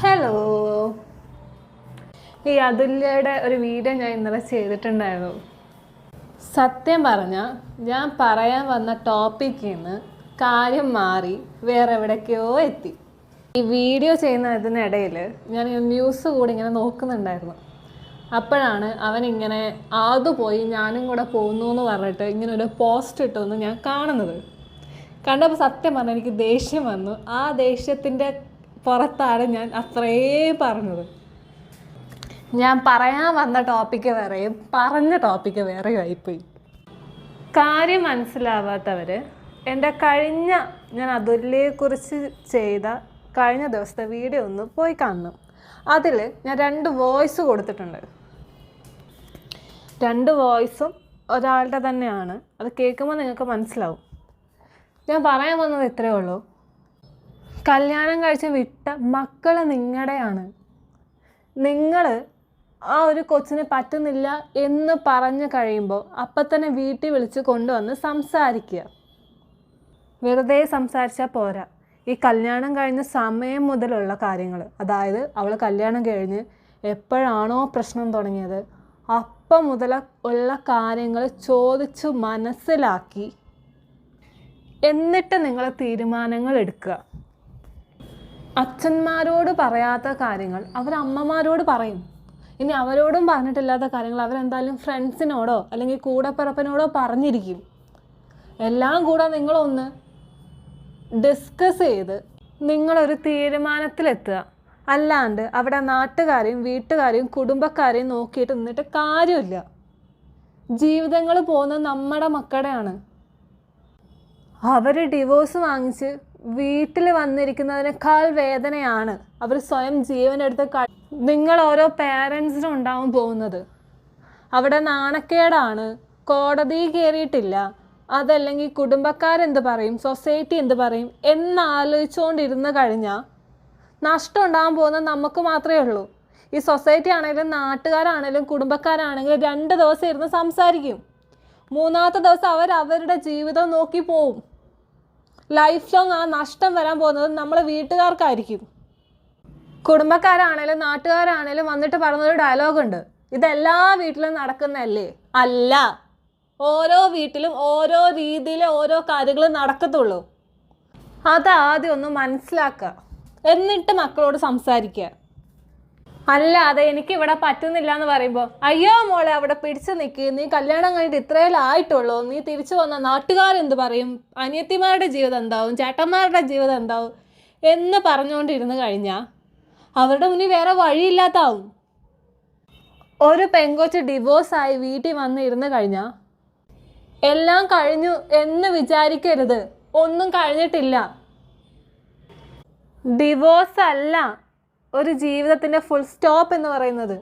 Hello ഈ അതുല്യയുടെ ഒരു video ഞാൻ ഇന്നലെ ചെയ്തിട്ടുണ്ടായിരുന്നു. സത്യം പറഞ്ഞാൽ ഞാൻ പറയാൻ വന്ന ടോപ്പിക്കിൽ നിന്ന് കാര്യം മാറി വേറെ എവിടേക്കോ എത്തി. ഈ വീഡിയോ ചെയ്യുന്ന ഇതിനിടയിൽ ഞാൻ ന്യൂസ് കൂടി ഇങ്ങനെ നോക്കുന്നുണ്ടായിരുന്നു. അപ്പോഴാണ് അവനിങ്ങനെ ആദ്യം പോയി ഞാനും കൂടെ പോകുന്നു എന്ന് പറഞ്ഞിട്ട് ഇങ്ങനെ ഒരു പോസ്റ്റ് ഇട്ടൊന്ന് ഞാൻ കാണുന്നത്. കണ്ടപ്പോൾ സത്യം പറഞ്ഞാൽ എനിക്ക് ദേഷ്യം വന്നു. ആ ദേഷ്യത്തിന്റെ പുറത്താണ് ഞാൻ അത്രേ പറഞ്ഞത്. ഞാൻ പറയാൻ വന്ന ടോപ്പിക്ക് വേറെയും പറഞ്ഞ ടോപ്പിക്ക് വേറെയും ആയിപ്പോയി. കാര്യം മനസ്സിലാവാത്തവർ എന്റെ കഴിഞ്ഞ ഞാൻ അതുല്യയെക്കുറിച്ച് ചെയ്ത കഴിഞ്ഞ ദിവസത്തെ വീഡിയോ ഒന്ന് പോയി കാണണം. അതിൽ ഞാൻ രണ്ട് വോയിസ് കൊടുത്തിട്ടുണ്ട്. രണ്ട് വോയിസും ഒരാളുടെ തന്നെയാണ്. അത് കേൾക്കുമ്പോൾ നിങ്ങൾക്ക് മനസ്സിലാവും. ഞാൻ പറയാൻ വന്നത് ഇത്രയേ ഉള്ളൂ. കല്യാണം കഴിച്ച് വിട്ട മക്കൾ നിങ്ങളുടെയാണ് നിങ്ങൾ ആ ഒരു കൊച്ചിന് പറ്റുന്നില്ല എന്ന് പറഞ്ഞു കഴിയുമ്പോൾ അപ്പം തന്നെ വീട്ടിൽ വിളിച്ച് കൊണ്ടുവന്ന് സംസാരിക്കുക. വെറുതെ സംസാരിച്ചാൽ പോരാ. ഈ കല്യാണം കഴിഞ്ഞ സമയം മുതലുള്ള കാര്യങ്ങൾ അതായത് അവൾ കല്യാണം കഴിഞ്ഞ് എപ്പോഴാണോ പ്രശ്നം തുടങ്ങിയത് അപ്പം മുതൽ ഉള്ള കാര്യങ്ങൾ ചോദിച്ചു മനസ്സിലാക്കി. എന്നിട്ട് നിങ്ങൾ തീരുമാനങ്ങൾ എടുക്കുക അച്ഛന്മാരോട് പറയാത്ത കാര്യങ്ങൾ അവർ അമ്മമാരോട് പറയും. ഇനി അവരോടും പറഞ്ഞിട്ടില്ലാത്ത കാര്യങ്ങൾ അവരെന്തായാലും ഫ്രണ്ട്സിനോടോ അല്ലെങ്കിൽ കൂടപ്പിറപ്പിനോടോ പറഞ്ഞിരിക്കും. എല്ലാം കൂടെ നിങ്ങളൊന്ന് ഡിസ്കസ് ചെയ്ത് നിങ്ങളൊരു തീരുമാനത്തിലെത്തുക. അല്ലാണ്ട് അവിടെ നാട്ടുകാരെയും വീട്ടുകാരെയും കുടുംബക്കാരെയും നോക്കിയിട്ട് നിന്നിട്ട് കാര്യമില്ല. ജീവിതങ്ങൾ പോകുന്നത് നമ്മുടെ മക്കളുടെയാണ്. അവർ ഡിവോഴ്സ് വാങ്ങിച്ച് വീട്ടിൽ വന്നിരിക്കുന്നതിനേക്കാൾ വേദനയാണ്. അവർ സ്വയം ജീവനെടുത്ത് ക നിങ്ങൾ ഓരോ പേരൻസിനും ഉണ്ടാവും പോകുന്നത്. അവിടെ നാണക്കേടാണ്. കോടതി കയറിയിട്ടില്ല. അതല്ലെങ്കിൽ കുടുംബക്കാരെന്ത് പറയും? സൊസൈറ്റി എന്ത് പറയും? എന്നാലോചിച്ചുകൊണ്ടിരുന്ന് കഴിഞ്ഞാൽ നഷ്ടം ഉണ്ടാകാൻ പോകുന്നത് നമുക്ക് മാത്രമേ ഉള്ളൂ. ഈ സൊസൈറ്റി ആണെങ്കിലും നാട്ടുകാരാണെങ്കിലും കുടുംബക്കാരാണെങ്കിലും രണ്ട് ദിവസം ഇരുന്ന് സംസാരിക്കും. മൂന്നാമത്തെ ദിവസം അവർ അവരുടെ ജീവിതം നോക്കി പോവും. ലൈഫ് ലോങ് ആ നഷ്ടം വരാൻ പോകുന്നത് നമ്മളെ വീട്ടുകാർക്കായിരിക്കും. കുടുംബക്കാരാണേലും നാട്ടുകാരാണേലും വന്നിട്ട് പറഞ്ഞൊരു ഡയലോഗുണ്ട്. ഇതെല്ലാ വീട്ടിലും നടക്കുന്നല്ലേ അല്ല. ഓരോ വീട്ടിലും ഓരോ രീതിയിൽ ഓരോ കാര്യങ്ങൾ നടക്കത്തുള്ളൂ. അതാദ്യം ഒന്ന് മനസ്സിലാക്കുക. എന്നിട്ട് മക്കളോട് സംസാരിക്കുക. അല്ലാതെ എനിക്ക് ഇവിടെ പറ്റുന്നില്ല എന്ന് പറയുമ്പോൾ അയ്യോ മോളെ അവിടെ പിടിച്ചു നിൽക്ക് നീ കല്യാണം കഴിഞ്ഞിട്ട് ഇത്രയല്ലേ ആയിട്ടുള്ളൂ നീ തിരിച്ചു വന്ന നാട്ടുകാരെന്ത് പറയും? അനിയത്തിമാരുടെ ജീവിതം എന്താവും? ചേട്ടന്മാരുടെ ജീവിതം എന്താവും? എന്ന് പറഞ്ഞുകൊണ്ടിരുന്ന് കഴിഞ്ഞാൽ അവരുടെ മുന്നിൽ വേറെ വഴിയില്ലാത്താവും. ഒരു പെങ്കൊച്ച് ഡിവോഴ്സായി വീട്ടിൽ വന്ന് ഇരുന്ന് കഴിഞ്ഞാൽ എല്ലാം കഴിഞ്ഞു എന്ന് വിചാരിക്കരുത്. ഒന്നും കഴിഞ്ഞിട്ടില്ല. ഡിവോഴ്സ് അല്ല ഒരു ജീവിതത്തിന്റെ ഫുൾ സ്റ്റോപ്പ് എന്ന് പറയുന്നത്?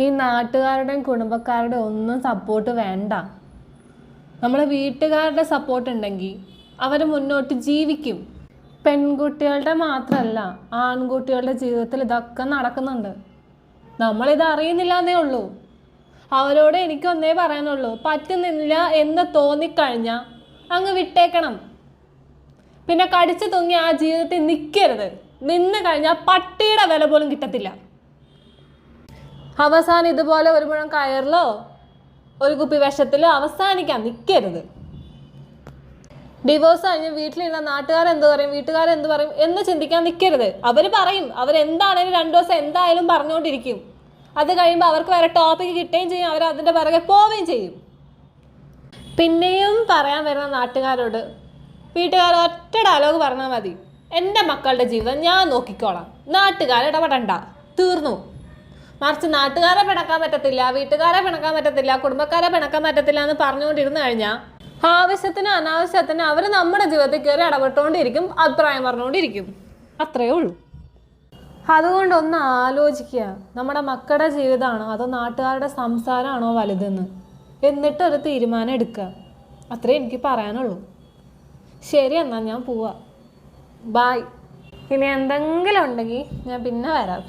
ഈ നാട്ടുകാരുടെയും കുടുംബക്കാരുടെയും ഒന്നും സപ്പോർട്ട് വേണ്ട. നമ്മുടെ വീട്ടുകാരുടെ സപ്പോർട്ട് ഉണ്ടെങ്കിൽ അവർ മുന്നോട്ട് ജീവിക്കും. പെൺകുട്ടികളുടെ മാത്രമല്ല ആൺകുട്ടികളുടെ ജീവിതത്തിൽ ഇതൊക്കെ നടക്കുന്നുണ്ട്. നമ്മളിത് അറിയുന്നില്ല എന്നേ ഉള്ളൂ. അവരോട് എനിക്കൊന്നേ പറയാനുള്ളൂ പറ്റുന്നില്ല എന്ന് തോന്നിക്കഴിഞ്ഞാൽ അങ്ങ് വിട്ടേക്കണം. പിന്നെ കടിച്ചു തൂങ്ങി ആ ജീവിതത്തിൽ നിൽക്കരുത് നിന്ന് കഴിഞ്ഞാൽ പട്ടിയുടെ വില പോലും കിട്ടത്തില്ല. അവസാനം ഇതുപോലെ ഒരു മുഴം കയറിലോ ഒരു കുപ്പി വിഷത്തിലോ അവസാനിക്കാൻ നിൽക്കരുത് ഡിവോഴ്സ് കഴിഞ്ഞ് വീട്ടിലിരുന്ന നാട്ടുകാരെന്ത് പറയും വീട്ടുകാരെന്ത് പറയും എന്ന് ചിന്തിക്കാൻ നിൽക്കരുത് അവർ പറയും അവരെന്താണേലും രണ്ടു ദിവസം എന്തായാലും പറഞ്ഞുകൊണ്ടിരിക്കും അത് കഴിയുമ്പോൾ അവർക്ക് വേറെ ടോപ്പിക്ക് കിട്ടുകയും ചെയ്യും അവർ അതിന്റെ പിറകെ പോവുകയും ചെയ്യും. പിന്നെയും പറയാൻ വരുന്ന നാട്ടുകാരോട് വീട്ടുകാർ ഒറ്റ ഡയലോഗ് പറഞ്ഞാൽ മതി. എന്റെ മക്കളുടെ ജീവിതം ഞാൻ നോക്കിക്കോളാം. നാട്ടുകാരെ ഇടപെടണ്ട. തീർന്നു. മറിച്ച് നാട്ടുകാരെ പിണക്കാൻ പറ്റത്തില്ല വീട്ടുകാരെ പിണക്കാൻ പറ്റത്തില്ല കുടുംബക്കാരെ പിണക്കാൻ പറ്റത്തില്ല എന്ന് പറഞ്ഞുകൊണ്ടിരുന്നു കഴിഞ്ഞാൽ ആവശ്യത്തിനും അനാവശ്യത്തിനും അവർ നമ്മുടെ ജീവിതത്തിൽ കയറി ഇടപെട്ടുകൊണ്ടിരിക്കും അഭിപ്രായം പറഞ്ഞുകൊണ്ടിരിക്കും. അത്രയേ ഉള്ളൂ. അതുകൊണ്ട് ഒന്ന് ആലോചിക്കുക നമ്മുടെ മക്കളുടെ ജീവിതമാണോ അതോ നാട്ടുകാരുടെ സംസാരമാണോ വലുതെന്ന്. എന്നിട്ട് ഒരു തീരുമാനം എടുക്കുക. അത്രേ എനിക്ക് പറയാനുള്ളൂ. ശരി എന്നാൽ ഞാൻ പോവാ. ബായ് ഇനി എന്തെങ്കിലും ഉണ്ടെങ്കിൽ ഞാൻ പിന്നെ വരാം.